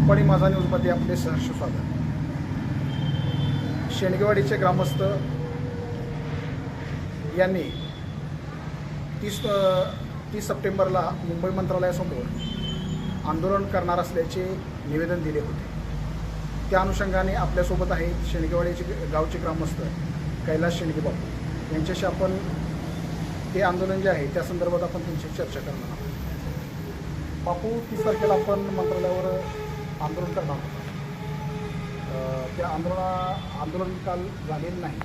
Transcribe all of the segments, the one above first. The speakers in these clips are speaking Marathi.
आटपाडी माझा न्यूजमध्ये आपले सहर्ष स्वागत. शेणगेवाडीचे ग्रामस्थ यांनी तीस तीस सप्टेंबरला मुंबई मंत्रालयासमोर आंदोलन करणार असल्याचे निवेदन दिले होते. त्या अनुषंगाने आपल्यासोबत आहेत शेणगेवाडीचे गावचे ग्रामस्थ कैलास शेणगे बापू. यांच्याशी आपण ते आंदोलन जे आहे त्या संदर्भात आपण त्यांची चर्चा करणार आहोत. बापू तीस तारखेला आपण मंत्रालयावर आंदोलन करणार आहोत त्या आंदोलना आंदोलन काल झालेलं नाही.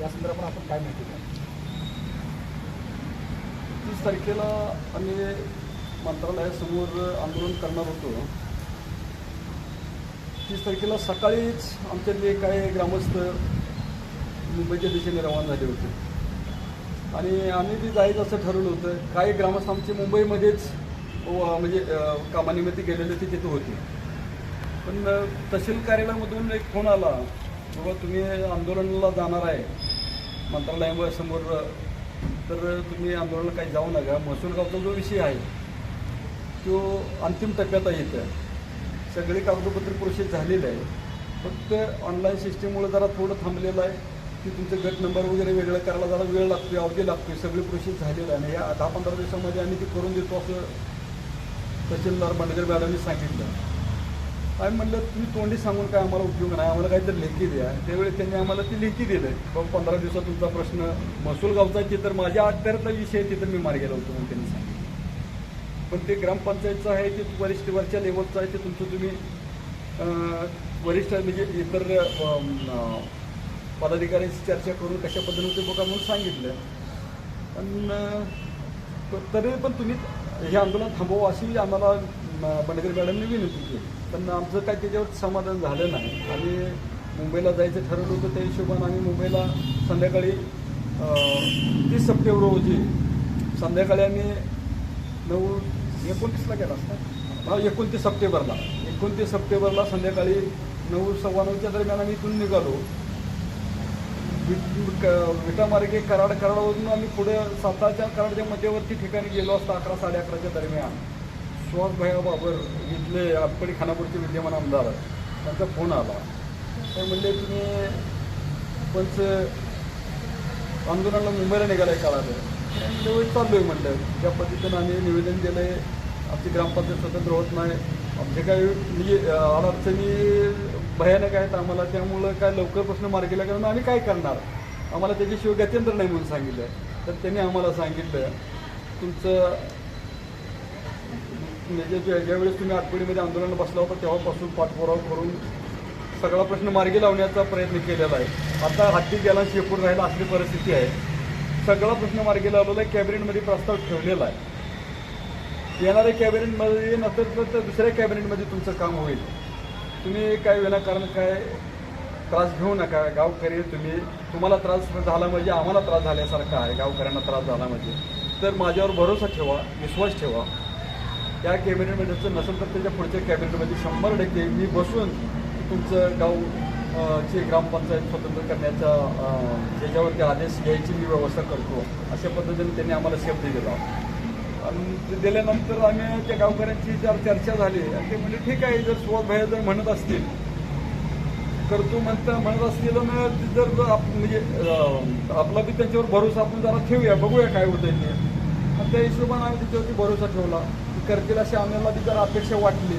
या संदर्भात आपण काय माहिती द्या तीस तारखेला आम्ही मंत्रालयासमोर आंदोलन करणार होतो. तीस तारखेला सकाळीच आमच्यातले काही ग्रामस्थ मुंबईच्या दिशेने रवाना झाले होते. आणि आम्ही बी जायचं असं ठरवलं होतं काही ग्रामस्थ आमचे मुंबईमध्येच म्हणजे कामानिमित्त गेलेले ते तिथं होते. पण तहसील कार्यालयामधून एक फोन आला बाबा तुम्ही आंदोलनाला जाणार आहे मंत्रालयासमोर तर तुम्ही आंदोलनाला काही जाऊ नका. महसूल गावचा जो विषय आहे तो अंतिम टप्प्यात आहे इथं. सगळी कागदपत्र प्रोसेस झालेलं आहे. फक्त ऑनलाईन सिस्टीममुळे जरा थोडं थांबलेलं आहे की तुमचं गट नंबर वगैरे वेगळं करायला जरा वेळ लागतो अवधी लागतो सगळी प्रोसेस झालेलं आहे. आणि या दहा पंधरा दिवसामध्ये आम्ही ती करून देतो असं तहसीलदार बंडगर मॅडमने सांगितलं. आम्ही म्हणलं तुम्ही तोंडी सांगून काय आम्हाला उपयोग नाही? आम्हाला काहीतरी लेखी द्या. त्यावेळी त्यांनी आम्हाला ती लेखी दिलं. बाबा पंधरा दिवसात तुमचा प्रश्न महसूल गावचा ते तर माझ्या अखत्यारातला विषय आहे, तिथं मी मार्गेला होतो म्हणून त्यांनी सांगितलं. पण ते ग्रामपंचायतचं आहे ते वरिष्ठवरच्या लेवलचं आहे ते तुमचं तुम्ही वरिष्ठ म्हणजे इतर पदाधिकाऱ्यांशी चर्चा करून कशा पद्धतीने ते बघा म्हणून सांगितलं. पण तरी पण तुम्ही हे आंदोलन थांबवा अशी आम्हाला बंडगरी मॅडमने विनंती केली. पण आमचं काय त्याच्यावर समाधान झालं नाही. आणि मुंबईला जायचं ठरवलं होतं त्या हिशोबानं आम्ही मुंबईला संध्याकाळी तीस सप्टेंबर रोजी संध्याकाळी आम्ही नऊ एकोणतीसला गेला असता? हा एकोणतीस सप्टेंबरला. एकोणतीस सप्टेंबरला संध्याकाळी नऊ सव्वा नऊच्या दरम्यान आम्ही इथून निघालो. विटामार्गे कराड कराडावरून आम्ही पुढे सातारच्या कराडच्या मध्यवर्ती ठिकाणी गेलो असता अकरा साडे अकराच्या दरम्यान. सुहास भैया बाबर इथले आटपडी खानापूरचे विद्यमान आमदार त्यांचा फोन आला. ते म्हणले तुम्ही पंच आंदोलनाला मुंबईला निघालाय कळालं त्यावेळी चाललो आहे म्हणलं. त्या पद्धतीनं आम्ही निवेदन दिलं आहे आमची ग्रामपंचायत स्वतंत्र होत नाही. आमचे काही म्हणजे अडचणी भयानक आहेत आम्हाला. त्यामुळं काय लवकर प्रश्न मार्गी लागला आम्ही काय करणार? आम्हाला त्याच्याशिवाय गत्यंतर नाही म्हणून सांगितलं. तर त्यांनी आम्हाला सांगितलं तुमचं म्हणजे ज्या- ज्यावेळेस तुम्ही आठवडीमध्ये आंदोलन बसला होता तेव्हापासून पाठपुरावा करून सगळा प्रश्न मार्गी लावण्याचा प्रयत्न केलेला आहे. आता हत्ती गेला शेपूर राहिला असली परिस्थिती आहे. सगळा प्रश्न मार्गी लावलेला आहे कॅबिनेटमध्ये प्रस्ताव ठेवलेला आहे. येणाऱ्या कॅबिनेटमध्ये नसेल तर दुसऱ्या कॅबिनेटमध्ये तुमचं काम होईल. तुम्ही काय विनाकारण काय त्रास घेऊ नका. गावकरी तुम्ही तुम्हाला त्रास झाला म्हणजे आम्हाला त्रास झाल्यासारखा आहे. गावकऱ्यांना त्रास झाला म्हणजे. तर माझ्यावर भरोसा ठेवा विश्वास ठेवा. त्या कॅबिनेटमध्ये जर नसेल तर त्याच्या पुढच्या कॅबिनेटमध्ये शंभर टक्के मी बसून तुमचं गाव अ, ची ग्रामपंचायत स्वतंत्र करण्याचा ज्याच्यावरती आदेश घ्यायची मी व्यवस्था करतो अशा पद्धतीने त्यांनी आम्हाला शब्द दिला आणि ते दिल्यानंतर आम्ही त्या गावकऱ्यांची जर चर्चा झाली आणि ते म्हणजे ठीक आहे जर सुवास भाई जर म्हणत असतील. करतो म्हणता म्हणत असतील मग जर आप- म्हणजे आपला बी त्यांच्यावर भरोसा आपण जरा ठेवूया बघूया काय होतं ते. आणि त्या हिशोबाने आम्ही त्याच्यावरती भरोसा ठेवला. करतील अशी आम्हाला बी जरा अपेक्षा वाटली.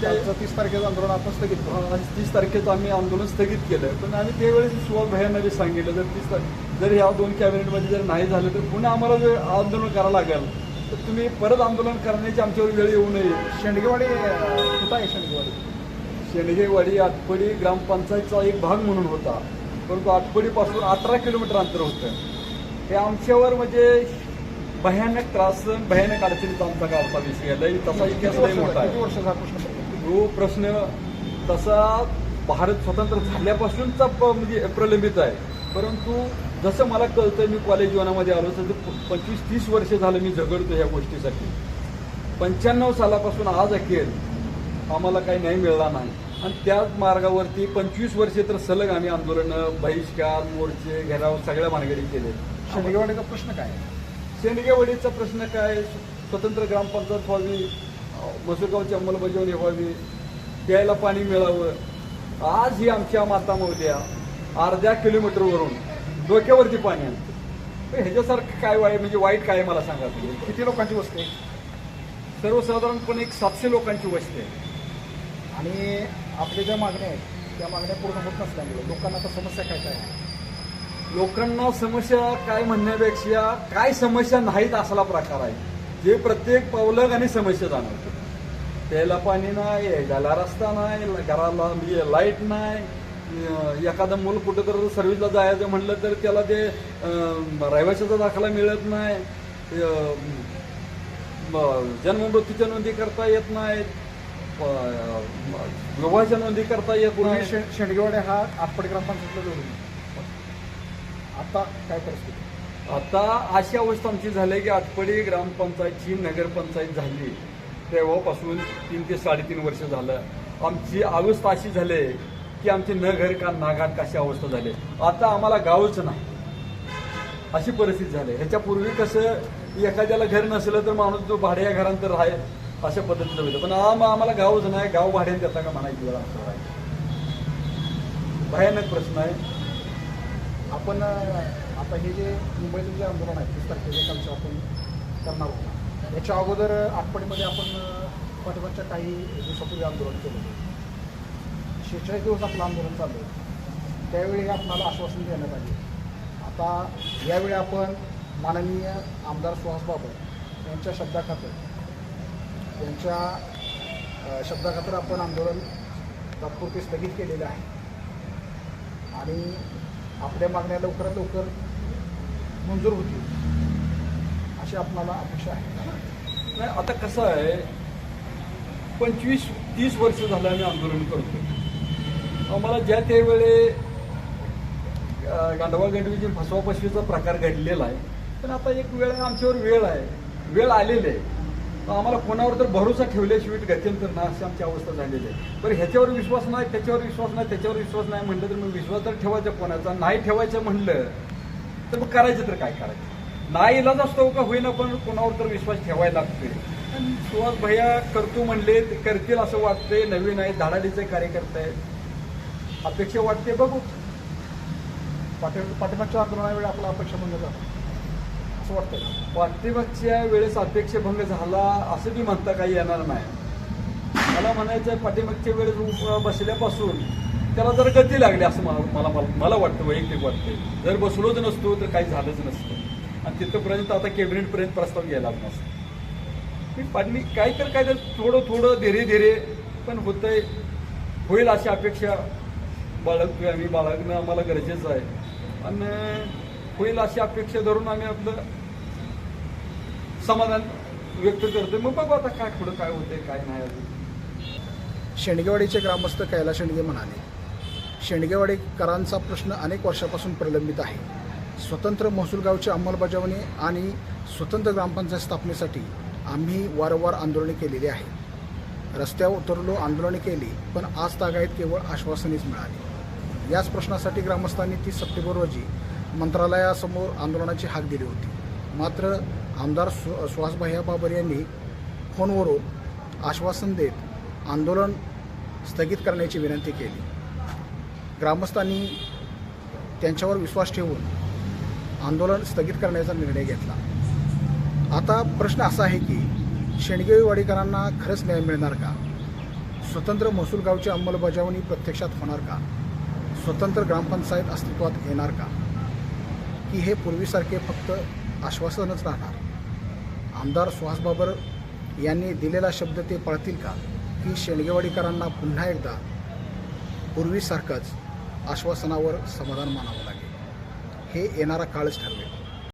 त्या त्याचं तीस तारखेचं आंदोलन आपण स्थगित करू तीस तारखेचं आम्ही आंदोलन स्थगित केलं. पण आम्ही त्यावेळेस सुहास भैयांना बी सांगितलं जर तीस तारीख जर ह्या दोन कॅबिनेटमध्ये जर नाही झालं तर पुन्हा आम्हाला जर आंदोलन करावं लागेल तर तुम्ही परत आंदोलन करण्याची आमच्यावर वेळ येऊ नये. शेंडगेवाडी अं, कुठं आहे शेंडगेवाडी? शेणगेवाडी आटपडी ग्रामपंचायतचा एक भाग म्हणून होता. परंतु आटपडीपासून अठरा किलोमीटर अंतर होतं. हे आमच्यावर म्हणजे भयानक त्रास भयानक अडचणीचा आमचा गावचा विषय आहे. लई तसा इतिहास लई मोठा आहे. हा? तो प्रश्न तसा भारत स्वतंत्र झाल्यापासूनचा म्हणजे प्रलंबित आहे. परंतु जसं मला कळतं मी कॉलेज जीवनामध्ये आलो तसं पंचवीस तीस वर्ष झालं मी झगडतो ह्या गोष्टीसाठी. पंच्याण्णव सालापासून आज अखेर आम्हाला काही न्याय मिळाला नाही. आणि त्याच मार्गावरती पंचवीस वर्षे तर सलग आम्ही आंदोलनं बहिष्कार मोर्चे घेराव सगळ्या मानगडी केले. शेंडगेवाडीचा प्रश्न काय? आहे? शेंडगेवाडीचा प्रश्न काय? स्वतंत्र ग्रामपंचायत व्हावी मसुरगावची अंमलबजावणी व्हावी प्यायला पाणी मिळावं. आज ही आमच्या माता मौल्या अर्ध्या किलोमीटरवरून डोक्यावरती पाणी आणते. ह्याच्यासारखं काय वाईट म्हणजे वाईट काय आहे मला सांगा किती लोकांची वस्ती आहे? सर्वसाधारणपणे एक सातशे लोकांची वस्ती आहे. आणि आपल्या ज्या मागण्या आहेत त्या मागण्या पूर्ण होत नसल्यामुळे लोकांना आता समस्या काय काय आहे? लोकांना समस्या काय म्हणण्यापेक्षा काय समस्या नाहीत असला प्रकार आहे. जे प्रत्येक पावलं आणि समस्या जाणवते प्यायला पाणी नाही यायला रस्ता नाही घराला म्हणजे लाइट नाही एखादं मूल कुठं तर सर्व्हिसला जायचं म्हणलं तर त्याला ते रहिवाशाचा दाखला मिळत नाही. जन्ममृत्यूच्या नोंदी करता येत नाहीत. विवाहाच्या नोंदी करता येत नाही शेंडगेवाडे हा आटपड ग्रामपंचायतला जोडून आता काय परिस्थिती? आता अशी अवस्था आमची झाली की आटपडी ग्रामपंचायतची नगरपंचायत झाली. तेव्हापासून तीन ते साडेतीन वर्ष झालं. आमची अवस्था अशी झाली की आमचे न घर का नाघाट कशी अवस्था झाली. आता आम्हाला गावच नाही. अशी परिस्थिती झाली. ह्याच्यापूर्वी कसं एखाद्याला घर नसलं तर माणूस जो भाड्या घरांतर राहे अशा पद्धतीचं होतं. पण आम आम्हाला गावच नाही. गाव भाड्याने देता का म्हणायची वेळ आहे. भयानक प्रश्न आहे. आपण आता हे जे मुंबईचं जे आंदोलन आहे तीस तारखेच्या कालचं आपण करणार होतो. याच्या अगोदर अं, आपण अं, काही दिवसापूर्वी आंदोलन केलं होतं. शेहेचाळीस दिवस आपलं आंदोलन चाललं होतं. त्यावेळी आपणाला आश्वासन देण्यात आले. आता यावेळी आपण माननीय आमदार सुहास बाबर यांच्या शब्दाखातर यांच्या शब्दाखातर आपण आंदोलन तात्पुरते स्थगित केलेलं आहे. आणि आपल्या मागण्या लवकरात लवकर मंजूर होतील. अशी आपणाला अपेक्षा आहे. नाही आता कसं आहे पंचवीस तीस वर्ष झालं आम्ही आंदोलन करतो आम्हाला ज्या त्यावेळे गांडवा गंडवीची फसवा फसवीचा प्रकार घडलेला आहे पण आता एक वेळ आमच्यावर वेळ आहे. वेळ आलेली आहे. आम्हाला कोणावर तर भरोसा ठेवल्याशिवाय गत्यंतर ना अशी आमची अवस्था झालेली आहे. बरं ह्याच्यावर विश्वास नाही त्याच्यावर विश्वास नाही त्याच्यावर विश्वास नाही म्हटलं तर मग विश्वास तर ठेवायचा कोणाचा नाही ठेवायचं म्हणलं तर मग करायचं तर काय करायचं? नाही इलाज असतो का होईना पण कोणावर तर विश्वास ठेवायला लागतोय. सुहास भैया करतो म्हणले ते करतील असं वाटतंय नवीन आहे धाडाडीचे कार्यकर्ते आहेत. अपेक्षा वाटते बघू. पाठी पाठीमागच्या आंदोलनावेळी आपला अपेक्षा म्हणलं जातं असं वाटतं का? वेळेस वेळेस अपेक्षाभंग झाला असं मी म्हणता काही येणार नाही. मला म्हणायचं आहे वेळेस बसल्यापासून त्याला जर गती लागली असं मला मला मला- मला वाटतं वैयक्तिक वाटतं जर बसलोच नसतो तर काही झालंच नसतं. आणि तिथंपर्यंत आता कॅबिनेटपर्यंत प्रस्ताव गेलाच नसतो. मी पाणी काय तर काय तर थोडं थोडं धीरे धीरे पण होतंय. होईल अशी अपेक्षा बाळगतोय आम्ही. बाळगणं आम्हाला गरजेचं आहे. आणि होईल अशी अपेक्षा धरून आम्ही आपलं समाधान व्यक्त करतोय. मग बघू आता काय पुढं काय होतंय काय नाही अजून. शेंडगेवाडीचे ग्रामस्थ कैलास शेंडगे म्हणाले शेंडगेवाडीकरांचा प्रश्न अनेक वर्षापासून प्रलंबित आहे. स्वतंत्र महसूल गावची अंमलबजावणी आणि स्वतंत्र ग्रामपंचायत स्थापनेसाठी आम्ही वारंवार आंदोलने केलेली आहे. रस्त्यावर उतरलो आंदोलने केली पण आज तागायत केवळ आश्वासनेच मिळाली. याच प्रश्नासाठी ग्रामस्थांनी तीस सप्टेंबर रोजी मंत्रालयासमोर आंदोलनाची हाक दिली होती. मात्र आमदार सु सुहासभाई बाबर यांनी फोनवरून आश्वासन देत आंदोलन स्थगित करण्याची विनंती केली. ग्रामस्थांनी त्यांच्यावर विश्वास ठेवून आंदोलन स्थगित करण्याचा निर्णय घेतला. आता प्रश्न असा आहे की शेणगेवाडीकरांना खरंच न्याय मिळणार का? स्वतंत्र महसूल गावची अंमलबजावणी प्रत्यक्षात होणार का? स्वतंत्र ग्रामपंचायत अस्तित्वात येणार का? की हे पूर्वीसारखे फक्त आश्वासनच राहणार. आमदार सुहास बाबर यांनी दिलेला शब्द ते पाळतील का? की शेणगेवाडीकरांना पुन्हा एकदा पूर्वीसारखंच आश्वासनावर समाधान मानावं लागेल. हे येणारा काळच ठरवेल